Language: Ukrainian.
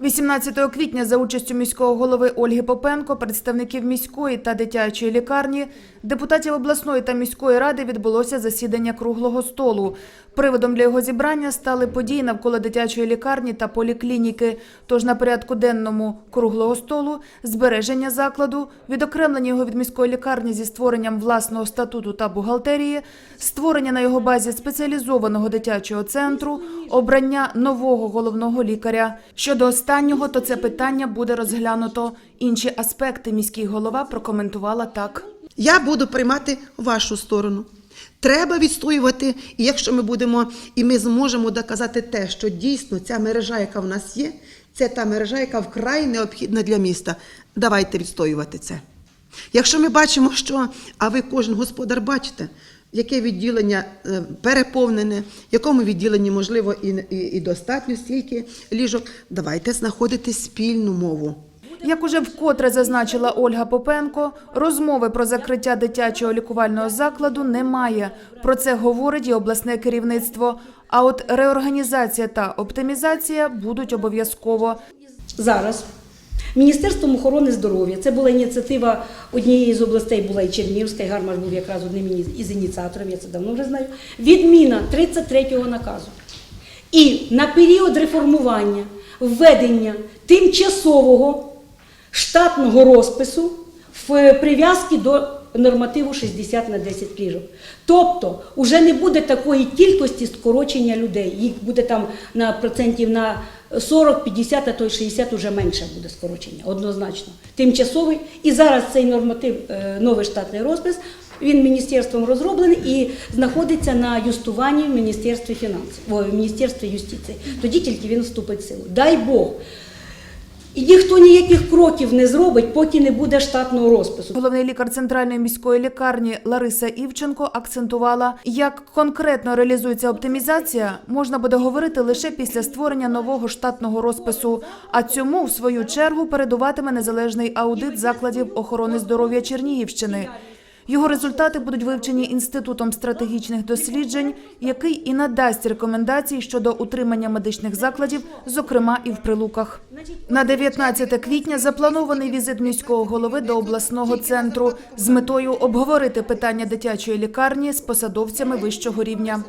18 квітня за участю міського голови Ольги Попенко, представників міської та дитячої лікарні, депутатів обласної та міської ради відбулося засідання круглого столу. Приводом для його зібрання стали події навколо дитячої лікарні та поліклініки. Тож на порядку денному круглого столу збереження закладу, відокремлення його від міської лікарні зі створенням власного статуту та бухгалтерії, створення на його базі спеціалізованого дитячого центру, обрання нового головного лікаря. Щодо останнього, то це питання буде розглянуто. Інші аспекти міський голова прокоментувала так. Я буду приймати вашу сторону. Треба відстоювати, і якщо ми будемо і ми зможемо доказати те, що дійсно ця мережа, яка в нас є, це та мережа, яка вкрай необхідна для міста. Давайте відстоювати це. Якщо ми бачимо, що, а ви кожен господар бачите, яке відділення е, переповнене, в якому відділенні можливо і, і, і достатньо стільки ліжок, давайте знаходити спільну мову. Як уже вкотре зазначила Ольга Попенко, розмови про закриття дитячого лікувального закладу немає. Про це говорить і обласне керівництво. А от реорганізація та оптимізація будуть обов'язково. зараз Міністерством охорони здоров'я, це була ініціатива однієї з областей, була і Чернігівська, і Гармаш був якраз одним із ініціаторів, я це давно вже знаю. Відміна 33-го наказу. І на період реформування введення тимчасового штатного розпису в прив'язки до нормативу 60 на 10 ліжок. Тобто вже не буде такої кількості скорочення людей. Їх буде там на процентів на 40, 50, а то й 60 вже менше буде скорочення, однозначно. Тимчасовий. І зараз цей норматив, е, новий штатний розпис, він міністерством розроблений і знаходиться на юстуванні в Міністерстві фінансів, ой, в Міністерстві юстиції. Тоді тільки він вступить в силу. Дай Бог. І ніхто ніяких кроків не зробить, поки не буде штатного розпису. Головний лікар центральної міської лікарні Лариса Івченко акцентувала, як конкретно реалізується оптимізація, можна буде говорити лише після створення нового штатного розпису. А цьому, в свою чергу, передуватиме незалежний аудит закладів охорони здоров'я Чернігівщини. Його результати будуть вивчені інститутом стратегічних досліджень, який і надасть рекомендації щодо утримання медичних закладів, зокрема і в прилуках. На 19 квітня запланований візит міського голови до обласного центру з метою обговорити питання дитячої лікарні з посадовцями вищого рівня.